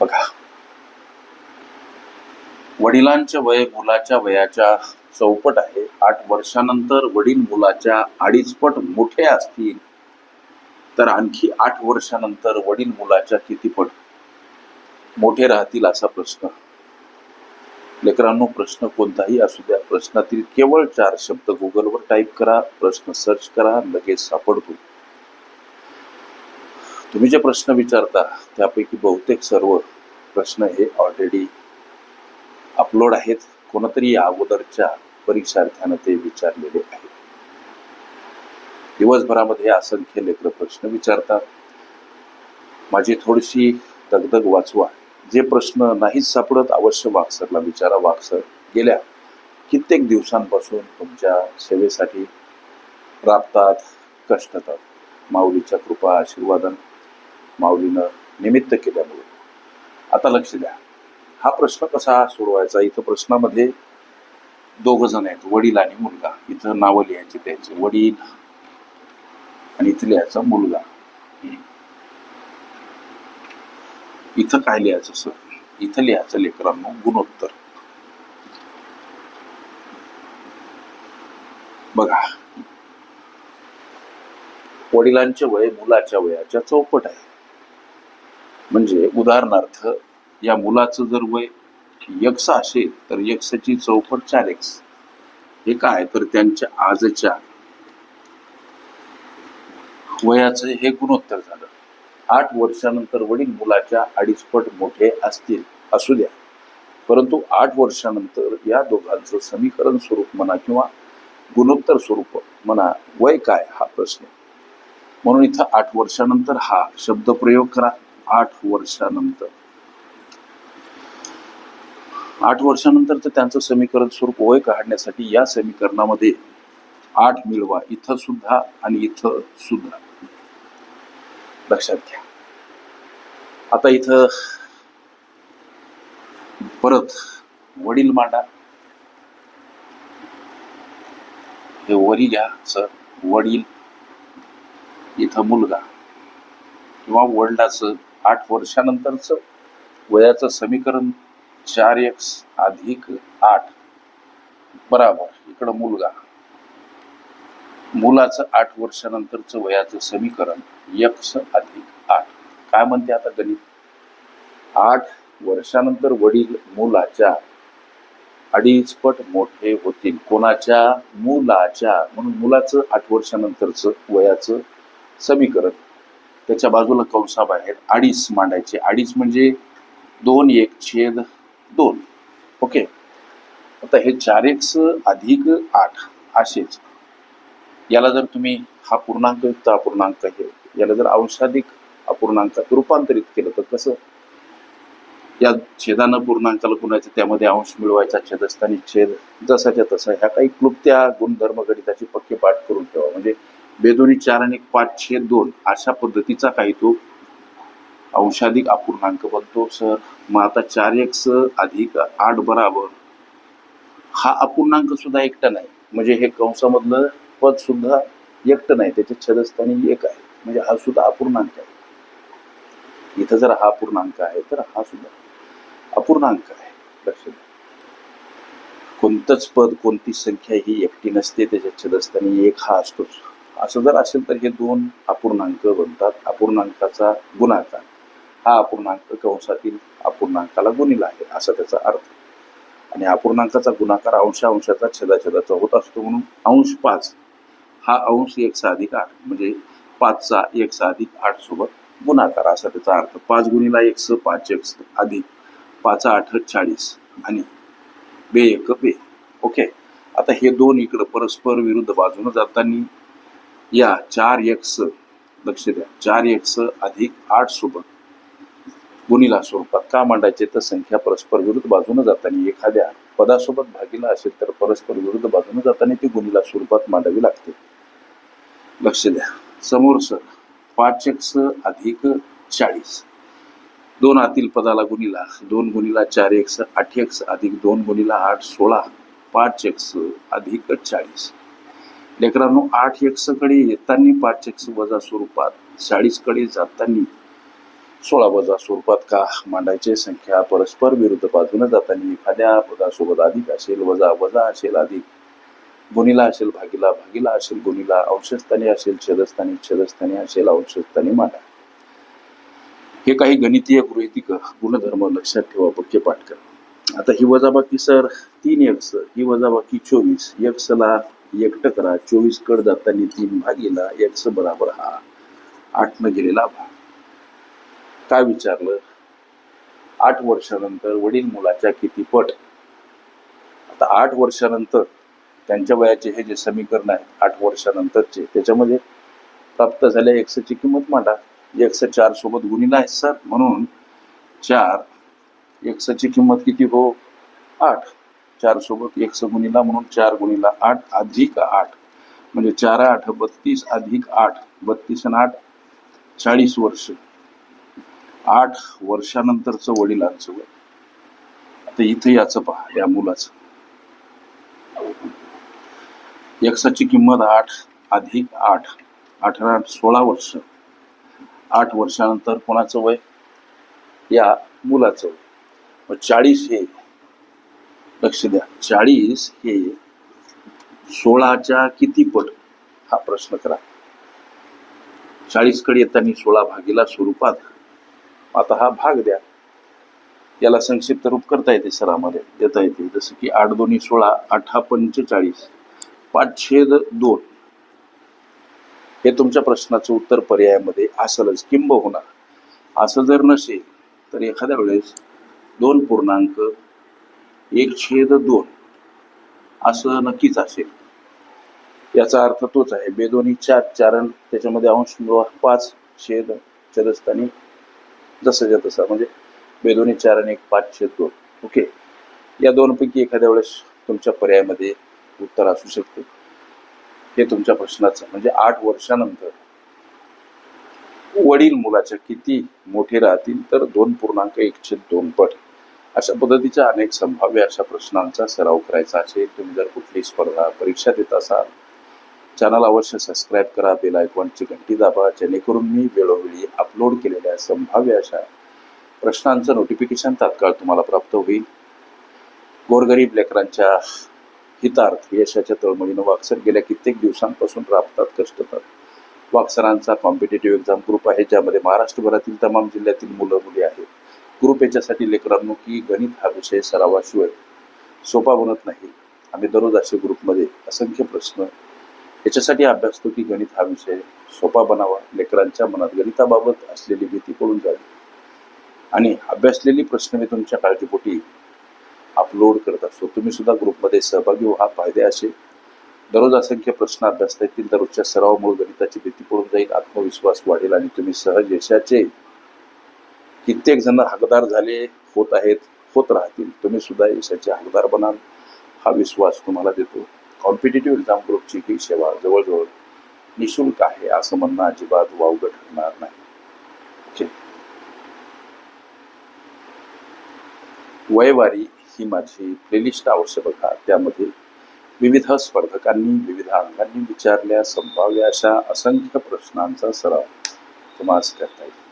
बघा. वडिलांचे वय मुलाच्या वयाच्या चौपट आहे. आठ वर्षानंतर वडील मुलाच्या अडीचपट मोठे असतील तर आणखी आठ वर्षानंतर वडील मुलाच्या कितीपट मोठे राहतील असा प्रश्न. लेकरांनो प्रश्न कोणताही असू द्या. प्रश्नातील केवळ चार शब्द गुगलवर टाईप करा प्रश्न सर्च करा लगेच सापडतो. तुम्ही जे प्रश्न विचारता त्यापैकी बहुतेक सर्व प्रश्न हे ऑलरेडी अपलोड आहेत. कोणतरी या अगोदरच्या परीक्षार्थ्यानं ते विचारलेले आहेत. दिवसभरामध्ये असंख्य लेकर प्रश्न विचारतात. माझी थोडीशी दगदग वाचवा. जे प्रश्न नाहीच सापडत अवश्य वाक्सरला विचारा. वाक्सर गेल्या कित्येक दिवसांपासून तुमच्या सेवेसाठी राबतात कष्टतात. माऊलीच्या कृपा आशीर्वादन. माऊलीनं निमित्त केल्यामुळे. आता लक्ष द्या. हा प्रश्न कसा सोडवायचा? इथं प्रश्नामध्ये दोघ जण आहेत वडील आणि मुलगा. इथं नावं लिहायची त्यांचे. वडील आणि इथं लिहायचा मुलगा. इथं काय लिहायचं सर? इथं लिहायचं लेकरांनो गुणोत्तर. बघा. वडिलांचे वय मुलाच्या वयाच्या चौपट आहे. म्हणजे उदाहरणार्थ या मुलाचं जर वय यक्ष असेल तर यक्षची चौपट चार एक्स हे काय? तर त्यांच्या आजच्या वयाचं हे गुणोत्तर झालं. आठ वर्षानंतर वडील मुलाच्या अडीचपट मोठे असतील असू द्या. परंतु आठ वर्षानंतर या दोघांचं समीकरण स्वरूप म्हणा किंवा गुणोत्तर स्वरूप म्हणा वय काय? हा प्रश्न. म्हणून इथं आठ वर्षानंतर हा शब्द प्रयोग करा. आठ वर्षानंतर. आठ वर्षानंतरचं त्यांचं समीकरण स्वरूप वय काढण्यासाठी या समीकरणामध्ये आठ मिळवा इथं सुद्धा आणि इथं सुद्धा. लक्षात घ्या. आता इथं परत वडील मांडा. हे वरी घ्या सर. वडील इथं मुलगा किंवा वडिलाचं आठ वर्षानंतरचं वयाचं समीकरण चार एक्स अधिक आठ. बराबर. इकडं मुलगा. मुलाचं आठ वर्षानंतरचं वयाचं समीकरण यक्स अधिक आठ. काय म्हणते आता गणित? आठ वर्षानंतर वडील मुलाच्या अडीच पट मोठे होतील. कोणाच्या? मुलाच्या. म्हणून मुलाचं आठ वर्षानंतरचं वयाचं समीकरण. त्याच्या बाजूला कंसाबाहेर अडीच मांडायचे. अडीच म्हणजे दोन एक छेद दोन. ओके? आता हे चार एक्स अधिक आठ असेच. याला जर तुम्ही हा पूर्णांकयुक्त अपूर्णांक हे याला जर अंशाधिक अपूर्णांकात रूपांतरित केलं तर कसं? या छेदानं पूर्णांकाला गुणायचं त्यामध्ये अंश मिळवायचा छेदस्थानी छेद जसाच्या तसा. ह्या काही क्लुप्त्या गुणधर्म गणिताचे पक्के पाठ करून ठेवा. म्हणजे बेदोनी चार आणि पाच छेद दोन अशा पद्धतीचा काही तो अंशाधिक अपूर्णांक बनतो. सर मग आता चार एक्स अधिक आठ बराबर. हा अपूर्णांक सुद्धा एकटा नाही. म्हणजे हे कंसामधलं पद सुद्धा एकटं नाही. त्याच्या छदस्थानी एक आहे. म्हणजे हा सुद्धा अपूर्णांक आहे. इथं जर हा अपूर्णांक आहे तर हा सुद्धा अपूर्णांक आहे. लक्षात कोणतंच पद कोणती संख्या ही एकटी नसते. त्याच्या छदस्थानी एक हा असतोच. असं जर असेल तर हे दोन अपूर्णांक बनतात. अपूर्णांकाचा गुणाकार. हा अपूर्णांक कंसातील अपूर्णांकाला गुणिला आहे असा त्याचा अर्थ. आणि अपूर्णांकाचा गुणाकार अंशा अंशाचा छेदाछेदाचा होत असतो म्हणून अंश पाच हा अंश एकचा अधिक आठ म्हणजे पाचचा एक अधिक आठ सोबत गुणाकार असा त्याचा अर्थ. पाच गुणिला स पाच एक्स अधिक पाच आठ चाळीस आणि बे एक बे. ओके? आता हे दोन इकडं परस्पर विरुद्ध बाजूनं जाताना या चार एक्स लक्ष द्या. चार एक्स अधिक आठ सोबत गुणिला स्वरूपात का मांडायचे तर संख्या परस्पर विरुद्ध बाजूनं जाताना एखाद्या पदासोबत भागीला असेल तर परस्पर विरुद्ध बाजूने जाताना ती गुणिला स्वरूपात मांडावी लागते. लक्ष द्या. समोर सर. पाच एक्स अधिक चाळीस. दोन आतील पदाला गुणिला. दोन गुणिला चार एक्स आठ एक्स अधिक दोन गुणिला आठ सोळा. पाच एक्स अधिक चाळीस. लेकरांनो आठ एक्सकडे येताना पाच एक्स वजा स्वरूपात चाळीसकडे जाताना सोळा वजा स्वरूपात का मांडायचे? संख्या परस्पर विरुद्ध बाजूने जाताना एखाद्या पदासोबत अधिक असेल वजा वजा असेल अधिक. गुणीला असेल भागीला भागीला असेल गुणीला अंशस्थानी असेल छेदस्थानी छेदस्थानी असेल अंशस्थानी मांडा. हे काही गणितीय गृहितिक गुणधर्म लक्षात ठेवा पक्के पाठ करा. आता ही वजाबाकी सर तीन एक्स ही वजाबाकी चोवीस. एक्सला एकटं करा. चोवीस कड जाताना तीन भागीला एक्स बराबर हा. आठ न गेलेला भाग काय विचारलं? आठ वर्षानंतर वडील मुलाच्या किती पट? आता आठ वर्षानंतर त्यांच्या वयाचे हे जे समीकरण आहे आठ वर्षानंतरचे त्याच्यामध्ये प्राप्त झाल्या एक्सची किंमत मांडा. एक्स चार सोबत गुणीला आहे सर. म्हणून चार एक्सची किंमत किती हो? आठ. चार सोबत एक गुणीला म्हणून चार गुणीला आठ अधिक आठ. म्हणजे चार आठ बत्तीस अधिक आठ बत्तीस आणि आठ चाळीस वर्ष. आठ वर्षानंतरचं वडिलांचं वय. आता इथे याचं पहा या मुलाचं. एक्साची किंमत आठ अधिक आठ. अठरा आठ सोळा वर्ष. आठ वर्षानंतर कोणाचं वय? या मुलाचं वय. चाळीस हे लक्ष द्या. चाळीस हे सोळाच्या किती पट? हा प्रश्न करा. चाळीसकडे येताना सोळा भागीला स्वरूपात. आता हा भाग द्या. याला संक्षिप्त रूप करता येते सरामध्ये. देता येते. जसं की आठ दोन्ही सोळा अठरा पंचेचाळीस. पाच छेद दोन. हे तुमच्या प्रश्नाचं उत्तर पर्यायामध्ये असलच किंब होणार. असं जर नसेल तर एखाद्या वेळेस दोन पूर्णांक एक छेद दोन. असं नक्कीच असेल. याचा अर्थ तोच आहे. बेदोनी चार चारण त्याच्यामध्ये अंश पाच छेद छेदस्थानी जसंच्या तसा म्हणजे बेदोनी चार आणि एक पाच छेद दोन. ओके. या दोनपैकी एखाद्या वेळेस तुमच्या पर्यायामध्ये उत्तर असू शकते. हे तुमच्या प्रश्नाचं. म्हणजे आठ वर्षानंतर वडील मुलाच्या किती मोठे राहतील? तर दोन पूर्णांक एक छेद दोन पट. अशा पद्धतीच्या अनेक संभाव्य अशा प्रश्नांचा सराव करायचा असेल तुम्ही जर कुठली स्पर्धा परीक्षा देत असाल चॅनल अवश्य सबस्क्राईब करा बेल आयकॉनची घंटी दाबा जेणेकरून मी वेळोवेळी अपलोड केलेल्या संभाव्य अशा प्रश्नांचं नोटिफिकेशन तात्काळ तुम्हाला प्राप्त होईल. गोरगरीब लेकरांच्या हितार्थ यशाच्या तळमळीनं वाक्सर गेल्या कित्येक दिवसांपासून राबतात कष्टतात. वाक्सरांचा कॉम्पिटेटिव्ह एक्झाम ग्रुप आहे ज्यामध्ये महाराष्ट्रभरातील तमाम जिल्ह्यातील मुलं मुली आहेत. ग्रुप याच्यासाठी लेकरांनो की गणित हा विषय सरावाशिवाय सोपा बनत नाही. आम्ही दररोज असे ग्रुपमध्ये असंख्य प्रश्न याच्यासाठी अभ्यासतो की गणित हा विषय सोपा बनावा लेकरांच्या मनात गणिताबाबत असलेली भीती पडून जावी. आणि अभ्यासलेली प्रश्न मी तुमच्या काळजीपोटी अपलोड करत असतो. तुम्ही सुद्धा ग्रुपमध्ये सहभागी व्हा फायदे असे. दररोज असंख्य प्रश्न अभ्यासता येतील दररोजच्या सरावामुळे गणिताची भीती पडून जाईल आत्मविश्वास वाढेल आणि तुम्ही सहज यशाचे कित्येक जण हकदार झाले होत आहेत होत राहतील. तुम्ही सुद्धा यशाचे हकदार बनाल हा विश्वास तुम्हाला देतो. कॉम्पिटेटिव्ह एक्झाम ग्रुपची ही सेवा जवळजवळ निशुल्क आहे असं म्हणणं अजिबात वावग ठरणार नाही. वयवारी ही माझी प्लेलिस्ट आवश्यक बघा त्यामध्ये विविध स्पर्धकांनी विविध अंगांनी विचारल्या संभाव्य अशा असंख्य प्रश्नांचा सराव तुम्हाला करता येईल.